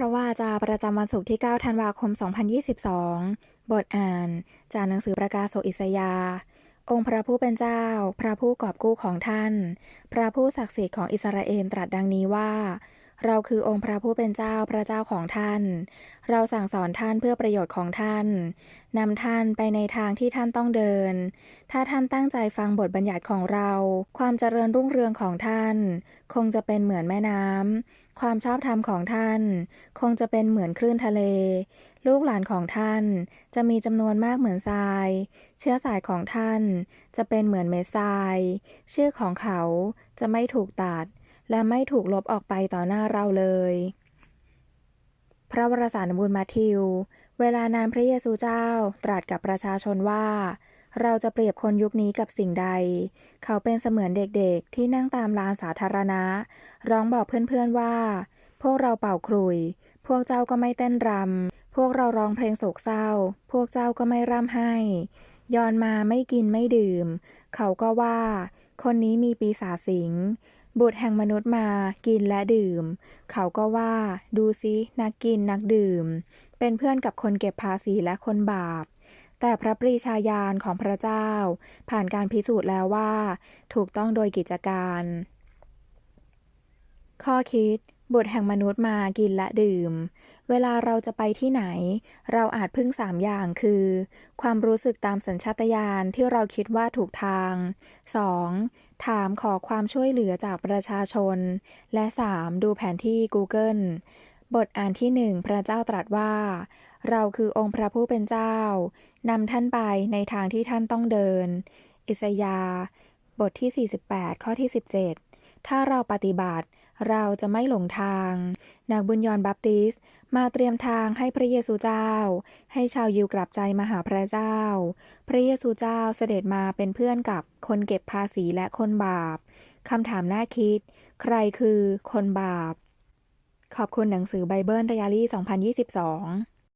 ระว่าจาประจำวันศุกร์ที่ 9 ธันวาคม 2022 บทอ่าน จากหนังสือประกาศโสอิสยา องค์พระผู้เป็นเจ้า พระผู้กอบกู้ของท่าน พระผู้ศักดิ์สิทธิ์ของอิสราเอลตรัสดังนี้ว่า เราคือองค์พระผู้เป็นเจ้าพระเจ้าของท่าน เราสั่งสอนท่านเพื่อประโยชน์ของท่าน นำท่านไปในทางที่ท่านต้องเดิน ถ้าท่านตั้งใจฟังบทบัญญัติของเรา ความเจริญรุ่งเรืองของท่าน คงจะเป็นเหมือนแม่น้ำ ความชอบธรรมของท่าน คงจะเป็นเหมือนคลื่นทะเล ลูกหลานของท่าน จะมีจำนวนมากเหมือนทราย เชื้อสายของท่าน จะเป็นเหมือนเม็ดทราย ชื่อของเขาจะไม่ถูกตัด และไม่ถูกลบออกไปต่อหน้าเราเลย พระวรสารบุญมาทิว เวลานานพระเยซูเจ้าตรัสกับประชาชนว่า เราจะเปรียบคนยุคนี้กับสิ่งใด เขาเป็นเสมือนเด็กๆ ที่นั่งตามลานสาธารณะ ร้องบอกเพื่อนๆว่า พวกเราเป่าครุย พวกเจ้าก็ไม่เต้นรำพวกเราร้องเพลงโศกเศร้า พวกเจ้าก็ไม่ร่ำไห้ย้อนมาไม่กินไม่ดื่ม เขาก็ว่า คนนี้มีปีศาจสิง บุตรแห่งมนุษย์มากินและดื่ม เขาก็ว่า ดูซินักกินนักดื่ม เป็นเพื่อนกับคนเก็บภาษีและคนบาป แต่พระปรีชาญาณของพระเจ้า ผ่านการพิสูจน์แล้วว่า ถูกต้องโดยกิจการ ข้อคิด บุตรแห่งมนุษย์มากินและดื่ม เวลาเราจะไปที่ไหน เราอาจพึ่งสามอย่างคือ ความรู้สึกตามสัญชาตญาณที่เราคิดว่าถูกทาง 2. ถามขอความช่วยเหลือจากประชาชน และ 3. ดูแผนที่ Google บทอ่านที่หนึ่งพระเจ้าตรัสว่า เราคือองค์พระผู้เป็นเจ้านำท่านไปในทางที่ท่านต้องเดิน อิสยาบทที่ 48 ข้อที่ 17 ถ้าเราปฏิบัติ เราจะไม่หลงทางนักบุญยอนบัพติส มาเตรียมทางให้พระเยซูเจ้า ให้ชาวยิวกลับใจมาหาพระเจ้า พระเยซูเจ้าเสด็จมาเป็นเพื่อนกับคนเก็บภาษีและคนบาปคำถามน่าคิด ใครคือคนบาป ขอบคุณหนังสือไบเบิลไดอารี่ 2022